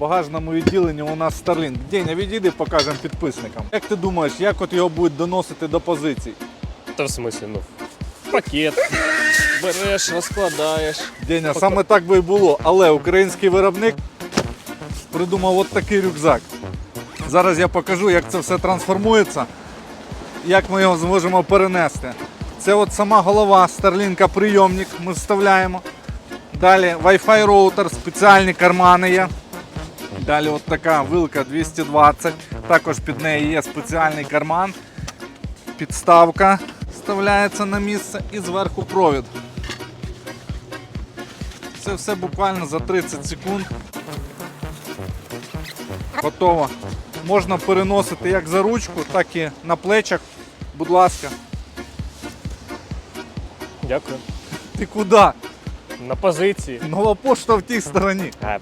багажному відділенні у нас Starlink. Деня, відійди, покажемо підписникам. Як ти думаєш, як от його будуть доносити до позицій? Та в смислі, ну, в пакет. Береш, розкладаєш. Деня, саме так би і було, але український виробник придумав от такий рюкзак. Зараз я покажу, як це все трансформується, як ми його зможемо перенести. Це от сама голова Starlink прийомник ми вставляємо. Далі Wi-Fi роутер, спеціальні кармани є. Далі от така вилка 220. Також під нею є спеціальний карман. Підставка вставляється на місце і зверху провід. Це все буквально за 30 секунд. Готово. Можна переносити як за ручку, так і на плечах. Будь ласка. Дякую. Ти куди? На позиції. Нова пошта в тій стороні. А.